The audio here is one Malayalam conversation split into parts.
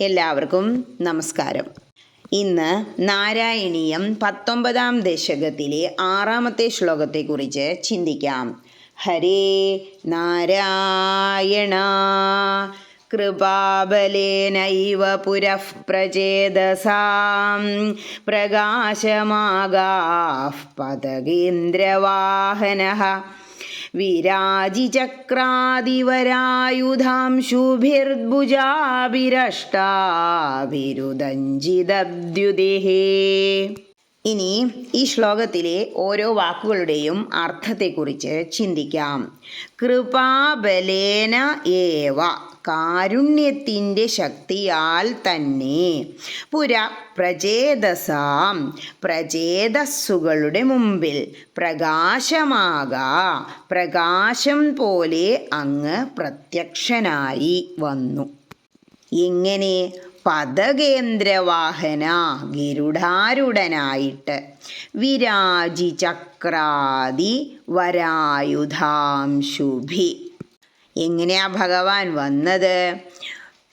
എല്ലാവർക്കും നമസ്കാരം. ഇന്ന് നാരായണീയം പത്തൊമ്പതാം ദശകത്തിലെ ആറാമത്തെ ശ്ലോകത്തെക്കുറിച്ച് ചിന്തിക്കാം. ഹരേ നാരായണ. കൃപാബലേനൈവ പുരഃ പ്രചേതസാം. പ്രകാശമാകാ പതകേന്ദ്രവാഹനഃ. വിരാജിചക്രാദിവരായുധാംശുഭിർഭുജാഭിരുദഞ്ചിതദ്യുതിः ഇനി ഈ ശ്ലോകത്തിലെ ഓരോ വാക്കുകളുടെയും അർത്ഥത്തെക്കുറിച്ച് ചിന്തിക്കാം. കൃപാബലേന ഏവ കാരുണ്യത്തിന്റെ ശക്തിയാൽ തന്നെ. പുര പ്രചേതസാം പ്രചേതസ്സുകളുടെ മുമ്പിൽ പ്രകാശമാകാ പ്രകാശം പോലെ അങ്ങ് പ്രത്യക്ഷനായി വന്നു. എങ്ങനെ പദകേന്ദ്രവാഹന ഗരുഡാരുടനായിട്ട് വിരാജി ചക്രാദി വരായുധാംശുഭി. എങ്ങനെയാ ഭഗവാൻ വന്നത്?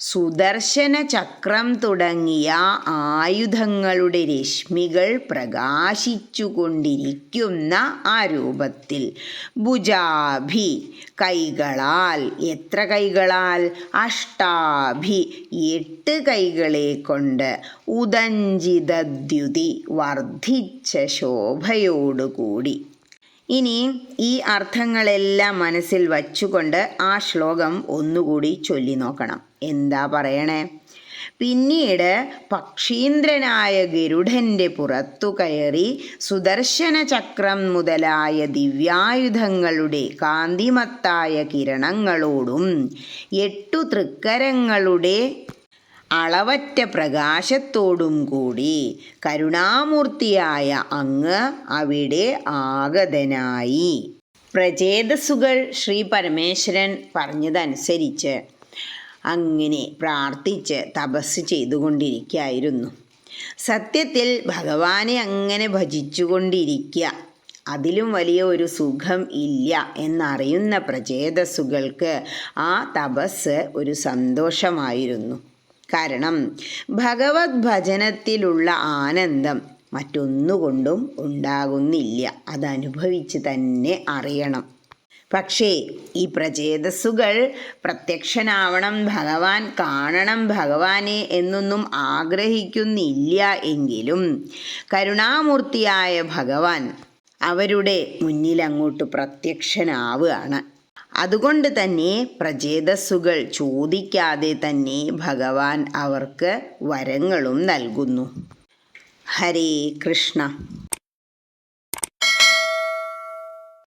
സുദർശന ചക്രം തുടങ്ങിയ ആയുധങ്ങളുടെ രശ്മികൾ പ്രകാശിച്ചുകൊണ്ടിരിക്കുന്ന ആ രൂപത്തിൽ. ഭുജാഭി കൈകളാൽ എത്ര കൈകളാൽ? അഷ്ടാഭി എട്ട് കൈകളെ കൊണ്ട് ഉദഞ്ചിതദ്യുതി വർദ്ധിച്ച ശോഭയോടുകൂടി. ഇനി ഈ അർത്ഥങ്ങളെല്ലാം മനസ്സിൽ വച്ചുകൊണ്ട് ആ ശ്ലോകം ഒന്നുകൂടി ചൊല്ലി നോക്കണം. എന്താ പറയണേ? പിന്നീട് പക്ഷീന്ദ്രനായ ഗരുഡന്റെ പുറത്തു കയറി സുദർശന ചക്രം മുതലായ ദിവ്യായുധങ്ങളുടെ കാന്തിമത്തായ കിരണങ്ങളോടും എട്ടു തൃക്കരങ്ങളുടെ അളവറ്റ പ്രകാശത്തോടും കൂടി കരുണാമൂർത്തിയായ അങ്ങ് അവിടെ ആഗതനായി. പ്രചേതസ്സുകൾ ശ്രീ പരമേശ്വരൻ പറഞ്ഞതനുസരിച്ച് അങ്ങനെ പ്രാർത്ഥിച്ച് തപസ് ചെയ്തുകൊണ്ടിരിക്കുകയായിരുന്നു. സത്യത്തിൽ ഭഗവാനെ അങ്ങനെ ഭജിച്ചുകൊണ്ടിരിക്കുക അതിലും വലിയ ഒരു സുഖം ഇല്ല എന്നറിയുന്ന പ്രചേതസ്സുകൾക്ക് ആ തപസ് ഒരു സന്തോഷമായിരുന്നു. കാരണം ഭഗവത് ഭജനത്തിലുള്ള ആനന്ദം മറ്റൊന്നുകൊണ്ടും ഉണ്ടാകുന്നില്ല. അതനുഭവിച്ച് തന്നെ അറിയണം. പക്ഷേ ഈ പ്രചേതസ്സുകൾ പ്രത്യക്ഷനാവണം ഭഗവാൻ കാണണം ഭഗവാനെ എന്നൊന്നും ആഗ്രഹിക്കുന്നില്ല എങ്കിലും കരുണാമൂർത്തിയായ ഭഗവാൻ അവരുടെ മുന്നിൽ അങ്ങോട്ട് പ്രത്യക്ഷനാവുകയാണ്. അതുകൊണ്ട് തന്നെ പ്രചേതസ്സുകൾ ചോദിക്കാതെ തന്നെ ഭഗവാൻ അവർക്ക് വരങ്ങളും നൽകുന്നു. ഹരേ കൃഷ്ണ.